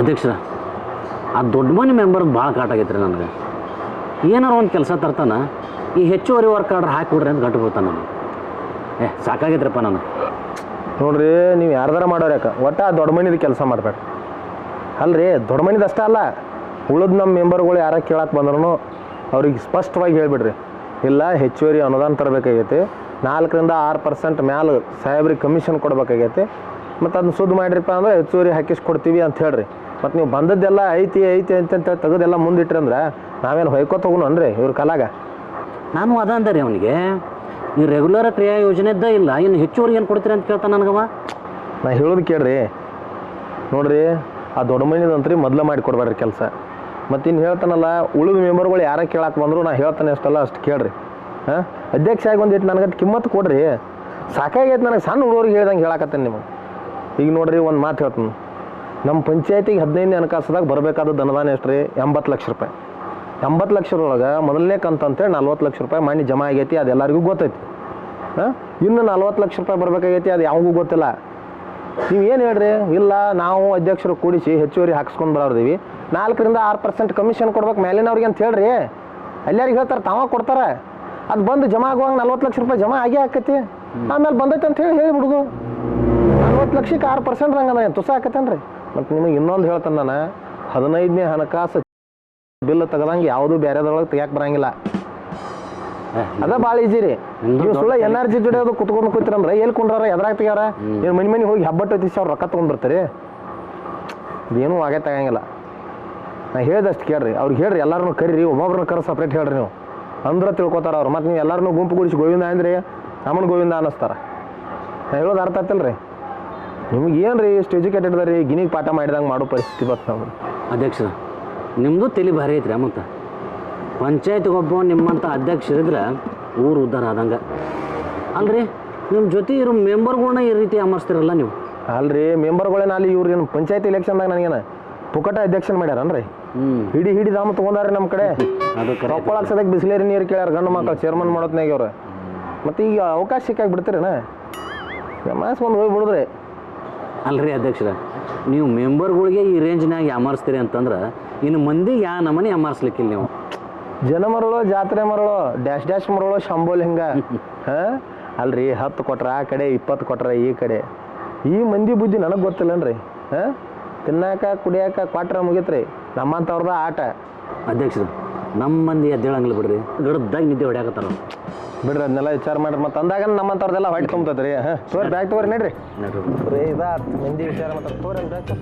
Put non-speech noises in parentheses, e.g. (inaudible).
ಅಧ್ಯಕ್ಷರ, ಆ ದೊಡ್ಡ ಮನೆ ಮೆಂಬರ್ ಭಾಳ ಕಾಟ ರೀ ನನಗೆ. ಏನಾರು ಒಂದು ಕೆಲಸ ತರ್ತಾನೆ, ಈ ಹೆಚ್ಚುವರಿ ವರ್ಕ್ ಆರ್ಡರ್ ಹಾಕಿಬಿಡ್ರಿ ಅಂತ ಗಂಟು ನಾನು. ಏ, ಸಾಕಾಗೈತ್ರಪ್ಪ ನಾನು ನೋಡ್ರಿ, ನೀವು ಯಾರ್ದಾರ ಮಾಡೋರು ಯಾಕೆ? ಒಟ್ಟು ಆ ದೊಡ್ಡ ಮನಿದು ಕೆಲಸ ಮಾಡಬೇಕು. ಅಲ್ರಿ, ದೊಡ್ಡ ಮನಿದು ಅಷ್ಟೇ ಅಲ್ಲ, ಉಳಿದ ನಮ್ಮ ಮೆಂಬರ್ಗಳು ಯಾರ ಕೇಳಕ್ಕೆ ಬಂದ್ರೂ ಅವ್ರಿಗೆ ಸ್ಪಷ್ಟವಾಗಿ ಹೇಳ್ಬಿಡ್ರಿ. ಇಲ್ಲ, ಹೆಚ್ಚುವರಿ ಅನುದಾನ ತರಬೇಕಾಗೈತಿ. ನಾಲ್ಕರಿಂದ ಆರು ಪರ್ಸೆಂಟ್ ಮ್ಯಾಲ ಸಾಹೇಬ್ರಿಗೆ ಕಮಿಷನ್ ಕೊಡ್ಬೇಕಾಗೈತಿ. ಮತ್ತು ಅದನ್ನ ಸುದ್ದು ಮಾಡಿರಿಪ್ಪ ಅಂದ್ರೆ ಹೆಚ್ಚುವರಿ ಹಾಕಿಸ್ಕೊಡ್ತೀವಿ ಅಂತ ಹೇಳ್ರಿ. ಮತ್ತು ನೀವು ಬಂದದ್ದೆಲ್ಲ ಐತಿ ಐತಿ ಅಂತ ಅಂತ ತೆಗೆದೆಲ್ಲ ಮುಂದಿಟ್ರಿ ಅಂದ್ರೆ ನಾವೇನು ಹೊಯ್ಕೋತ ಹೋಗೋಣನ್ರಿ ಇವ್ರ ಕಲಾಗ? ನಾನು ಅದ ಅಂದೆ ರೀ ಅವನಿಗೆ ಈ ರೆಗ್ಯುಲರ್ ಕ್ರಿಯಾ ಯೋಜನೆದ್ದ ಇಲ್ಲ ಇನ್ನು ಹೆಚ್ಚುವರಿ ಏನು ಕೊಡ್ತೀರಿ ಅಂತ ಕೇಳ್ತಾನೆ ನನಗವ? ನಾ ಹೇಳೋದು ಕೇಳ್ರಿ ನೋಡ್ರಿ ಆ ದೊಡ್ಡ ಮನಿದಂತ್ರಿ ಮೊದಲು ಮಾಡಿ ಕೊಡ್ಬೇಡ್ರಿ ಕೆಲಸ. ಮತ್ತು ಇನ್ನು ಹೇಳ್ತಾನಲ್ಲ ಉಳಿದ ಮೆಂಬರ್ಗಳು ಯಾರ ಕೇಳಕ್ಕೆ ಬಂದ್ರು ನಾ ಹೇಳ್ತಾನೆ ಅಷ್ಟಲ್ಲ ಅಷ್ಟು ಕೇಳ್ರಿ. ಹಾಂ? ಅಧ್ಯಕ್ಷ ಆಗಿ ಒಂದಿಟ್ಟು ನನಗೆ ಕಿಮ್ಮತ್ತು ಕೊಡ್ರಿ. ಸಾಕಾಗೈತೆ ನನಗೆ ಸಣ್ಣ ಹುಡುಗರಿಗೆ ಹೇಳ್ದಂಗೆ ಹೇಳಕತ್ತೇನೆ ನಿಮಗೆ. ಈಗ ನೋಡ್ರಿ ಒಂದು ಮಾತು ಹೇಳ್ತೀನಿ. ನಮ್ಮ ಪಂಚಾಯತಿಗೆ ಹದಿನೈದನೇ ಹಣಕಾಸದಾಗ ಬರಬೇಕಾದ ಅನುದಾನ ಎಷ್ಟು ರೀ? ಎಂಬತ್ತು ಲಕ್ಷ ರೂಪಾಯಿ. ಎಂಬತ್ತು ಲಕ್ಷದೊಳಗೆ ಮೊದಲನೇ ಕಂತಂತೇಳಿ ನಲ್ವತ್ತು ಲಕ್ಷ ರೂಪಾಯಿ ಮಾಡಿ ಜಮಾ ಆಗೈತಿ, ಅದು ಎಲ್ಲರಿಗೂ ಗೊತ್ತೈತಿ. ಹಾಂ? ಇನ್ನು ನಲ್ವತ್ತು ಲಕ್ಷ ರೂಪಾಯಿ ಬರಬೇಕಾಗೈತಿ, ಅದು ಯಾವಾಗೂ ಗೊತ್ತಿಲ್ಲ. ನೀವು ಏನು ಹೇಳ್ರಿ? ಇಲ್ಲ, ನಾವು ಅಧ್ಯಕ್ಷರು ಕೂಡಿಸಿ ಹೆಚ್ಚುವರಿ ಹಾಕ್ಸ್ಕೊಂಡು ಬರೋರ್ದೀವಿ. ನಾಲ್ಕರಿಂದ ಆರು ಪರ್ಸೆಂಟ್ ಕಮಿಷನ್ ಕೊಡ್ಬೇಕು ಮೇಲಿನವ್ರಿಗೆ ಅಂತ ಹೇಳ್ರಿ. ಎಲ್ಲರಿಗೆ ಹೇಳ್ತಾರೆ, ತಾವ ಕೊಡ್ತಾರೆ. ಅದು ಬಂದು ಜಮಾ ಆಗುವಾಗ ನಲ್ವತ್ತು ಲಕ್ಷ ರೂಪಾಯಿ ಜಮಾ ಆಗೇ ಆಕೈತಿ. ಆಮೇಲೆ ಬಂದೈತೆ ಅಂತ ಹೇಳಿ ಹೇಳಿಬಿಡುದು ನಲ್ವತ್ತು ಲಕ್ಷಕ್ಕೆ ಆರು ಪರ್ಸೆಂಟ್ ರಂಗದ ತುಸ ಆಕತ್ತೇನ್ರಿ? ಮತ್ತು ನಿಮಗೆ ಇನ್ನೊಂದು ಹೇಳ್ತಾನೆ ನಾನು ಹದಿನೈದನೇ ಹಣಕಾಸು ಬಿಲ್ ತೆಗ್ದಂಗೆ ಯಾವುದೂ ಬೇರೆದೊಳಗೆ ತೆಗಿಯಕ್ಕೆ ಬರಂಗಿಲ್ಲ. ಅದ ಭಾಳ ಈಜಿ ರೀ. ನೀವು ಸುಳ್ಳ ಎನರ್ಜಿ ಎನ್ ಆರ್ ಜಿ ಜೋಡಿ ಅದು ಕುತ್ಕೊಂಡು ಕೂತಿರಂದ್ರೆ ಎಲ್ಲಿ ಕುಂಡ್ರ ಎದ್ರಾಗ ತೆಗ್ಯಾರ? ನೀವು ಮನೆ ಮನೆ ಹೋಗಿ ಹಬ್ಬಟ್ಟು ಐತಿ ಅವ್ರು ರೊಕ್ಕ ತೊಗೊಂಡ್ಬರ್ತೀರಿ. ಏನೂ ಆಗೇ ತಗಂಗಿಲ್ಲ. ನಾ ಹೇಳ್ದಷ್ಟು ಕೇಳ್ರಿ ಅವ್ರಿಗೆ ಹೇಳ್ರಿ ಎಲ್ಲರನ್ನೂ ಕರೀರಿ ಒಬ್ಬೊಬ್ರನ್ನ ಕರೆ ಸಪ್ರೇಟ್ ಹೇಳ್ರಿ ನೀವು. ಅಂದ್ರೆ ತಿಳ್ಕೊತಾರ ಅವ್ರು. ಮತ್ತು ನೀವು ಎಲ್ಲರನ್ನೂ ಗುಂಪು ಗುಡಿಸಿ ಗೋವಿಂದ ಅಂದ್ರೆ ನಮ್ಮನ್ನು ಗೋವಿಂದ ಅನ್ನಿಸ್ತಾರ. ನಾ ಹೇಳೋದು ಅರ್ಥ ಆಯ್ತಲ್ರಿ? ನಿಮ್ಗೆ ಏನು ರೀ ಇಷ್ಟು ಎಜುಕೇಟೆಡ್ ರೀ ಗಿನಿಗೆ ಪಾಠ ಮಾಡಿದಂಗೆ ಮಾಡೋ ಪರಿಸ್ಥಿತಿ ಬರ್ತಾವೆ ಅಧ್ಯಕ್ಷ ನಿಮ್ಮದು ತಲೆ ಭಾರಿ ಐತ್ರಿ ಮತ್ತು ಪಂಚಾಯಿತಿ ಒಬ್ಬ ನಿಮ್ಮಂಥ ಅಧ್ಯಕ್ಷರಿದ್ರೆ ಊರು ಉದ್ಧಾರ ಆದಂಗೆ. ಅಲ್ರಿ ನಿಮ್ಮ ಜೊತೆ ಇರೋ ಮೆಂಬರ್ಗಳ್ನ ಈ ರೀತಿ ಅಮರ್ಸ್ತಿರಲ್ಲ ನೀವು? ಅಲ್ರಿ ಮೆಂಬರ್ಗಳೇನ ಅಲ್ಲಿ ಇವ್ರು ಏನು ಪಂಚಾಯತ್ ಎಲೆಕ್ಷನ್ದಾಗ ನನಗೇನು ಪುಕಟ ಅಧ್ಯಕ್ಷನ್ ಮಾಡ್ಯಾರನ್ರಿ? ಹಿಡಿ ಹಿಡಿ ದಾಮ ತೊಗೊಂಡಾರ ನಮ್ಮ ಕಡೆ. ಕೊಪ್ಪಳಕ್ಕೆ ಬಿಸಿಲೇರಿ ನೀರು ಕೇಳ್ಯಾರ ಗಂಡು ಮಕ್ಕಳು ಚೇರ್ಮನ್ ಮಾಡೋತ್ನಾಗ ಅವ್ರು ಮತ್ತು ಈಗ ಅವಕಾಶ ಸಿಕ್ಕಾಗಿ ಬಿಡ್ತೀರೇನ? ಒಂದು ಹೋಗಿ ಬಿಡುದ್ರಿ ಅಲ್ರಿ ಅಧ್ಯಕ್ಷರ ನೀವು ಮೆಂಬರ್ಗಳಿಗೆ ಈ ರೇಂಜ್ನಾಗ ಅಮರ್ಸ್ತೀರಿ ಅಂತಂದ್ರೆ ಇನ್ನು ಮಂದಿಗೆ ಯಾ ನಮನೆ ಅಮರ್ಸ್ಲಿಕ್ಕಿಲ್ಲ ನೀವು. ಜನ ಮರಳೋ ಜಾತ್ರೆ ಮರಳೋ ಡ್ಯಾಶ್ ಡ್ಯಾಶ್ ಮರಳೋ ಶಂಬೋಲ್ ಹಿಂಗ? (laughs) ಹಾಂ? ಅಲ್ರಿ ಹತ್ತು ಕೊಟ್ರ ಆ ಕಡೆ ಇಪ್ಪತ್ತು ಕೊಟ್ರ ಈ ಕಡೆ. ಈ ಮಂದಿ ಬುದ್ಧಿ ನನಗೆ ಗೊತ್ತಿಲ್ಲನ್ರಿ ಹಾಂ? ತಿನ್ನಾಕ ಕುಡಿಯಾಕ ಕ್ವಾಟ್ರ ಮುಗಿತ್ರಿ ನಮ್ಮಂಥವ್ರದ ಆಟ. ಅಧ್ಯಕ್ಷರು ನಮ್ಮ ಮಂದಿ ಎದ್ದೇಳಂಗಿಲ್ಲ ಬಿಡ್ರಿ ಗಡದ್ದಾಗ ನಿದ್ದೆ ಹೊಡ್ಯಾಕತ್ತಾರ ಬಿಡ್ರಿ ಅದನ್ನೆಲ್ಲ ವಿಚಾರ ಮಾಡ್ರಿ. ಮತ್ತೆ ಅಂದಾಗ ನಮ್ಮಂಥವ್ರದೆಲ್ಲ ಹೊಟ್ಟೆ ತುಂಬತೈತೆ ರೀ ಹಾಂ ತೋರಿ ಬ್ಯಾಗ್ ತೊಗೊರಿ ನಡ್ರಿ. ಬರೀ ಇದಾತ್ ಮಂದಿ ವಿಚಾರ ಮಾತ್ರ ತೋರಿ ಬ್ಯಾಗ್